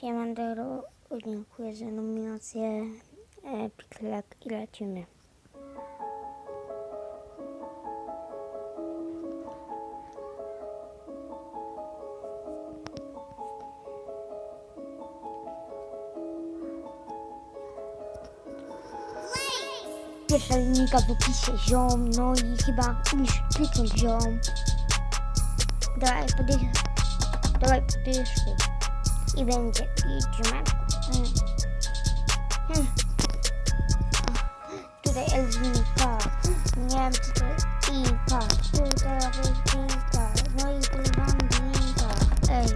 Siemandero, dziękuję za nominację e, Piklek i lecimy. Pierwsza linijka w opisie ziom, no i chyba musisz kliknąć ziom. Dawaj, podejść. Dawaj, podejść. I będzie idziemy. Hmm. Hmm. Tutaj Elwinka. Nie wiem, co to jest. Inka. Tutaj Elwinka. No i tu Bambinka. Ej.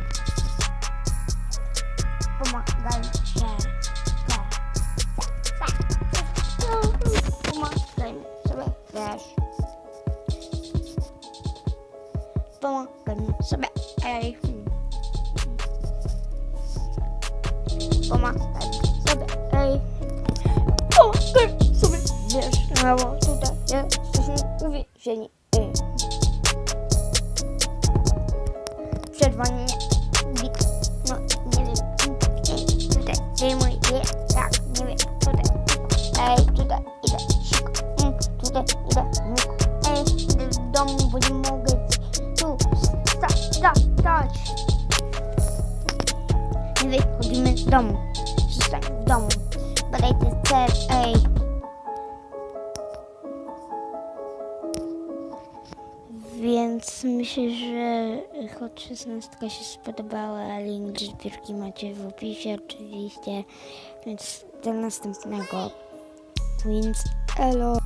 Pomagajmy się. Tak. Pomagajmy sobie, wiesz. Pomagajmy sobie. Ej. Pomagaj sobie, ej. Pomagaj sobie, wiesz, no bo tutaj jesteśmy uwięzieni. Ej. Przerwa nie, bit, no nie wiem, tutaj zdejmuj je, tak, nie wiem, tutaj, ej, tutaj idę, sik, mm, tutaj idę, ej, idę do domu, bo nie mogę domu. Zostań w domu. Badaj ten cel, ej. Więc myślę, że Hot 16 się spodobała. Link do zbiórki macie w opisie oczywiście. Więc do następnego. Więc elo.